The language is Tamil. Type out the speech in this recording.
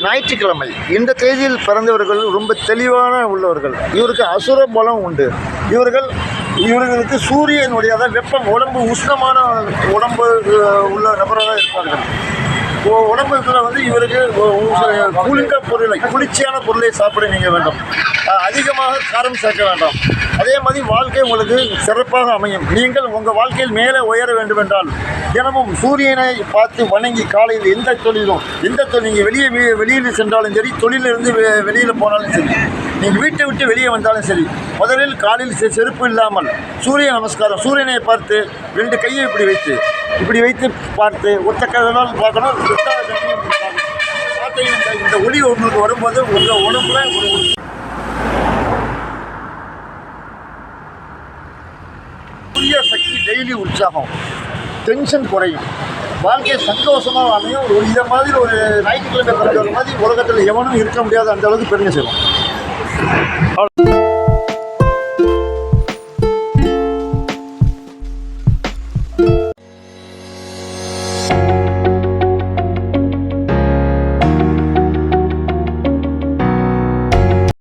ஞாயிற்றுக்கிழமை இந்த தேதியில் பிறந்தவர்கள் ரொம்ப தெளிவான உள்ளவர்கள். இவருக்கு அசுர பலம் உண்டு. இவர்கள் இவர்களுக்கு சூரியனுடைய அதாவது வெப்பம் உடம்பு உஷ்ணமான உடம்பு உள்ள நபராக இருப்பார்கள். உடம்புல வந்து இவருக்கு குளிர்ந்த பொருளை குளிர்ச்சியான பொருளை சாப்பிட நீங்கள் வேண்டும். அதிகமாக காரம் சேர்க்க வேண்டாம். அதே மாதிரி வாழ்க்கை உங்களுக்கு சிறப்பாக அமையும். நீங்கள் உங்கள் வாழ்க்கையில் மேலே உயர வேண்டும் என்றால் தினமும் சூரியனை பார்த்து வணங்கி காலையில் எந்த தொழிலும் எந்த தொழில் நீங்கள் வெளியே வெளியில் சென்றாலும் சரி தொழிலிருந்து வெ வெளியில் போனாலும் சரி நீங்கள் வீட்டை விட்டு வெளியே வந்தாலும் சரி முதலில் காலில் செ- செருப்பு இல்லாமல் சூரிய நமஸ்காரம் சூரியனை பார்த்து ரெண்டு கையை இப்படி வைத்து இப்படி வைத்து பார்த்து ஒத்த பார்க்கணும் பார்க்கணும். பார்த்து இந்த இந்த ஒளி உங்களுக்கு வரும்போது உங்கள் உடம்புல ஒரு புதிய சக்தி டெய்லி உற்சாகம். டென்ஷன் குறையும். வாழ்க்கை சந்தோஷமாக அமையும். ஒரு இதை மாதிரி ஒரு ஞாயிற்றுக்கிழமை பிறந்த மாதிரி உலகத்தில் எவனும் இருக்க முடியாது அந்த அளவுக்கு பெருமை செய்வோம்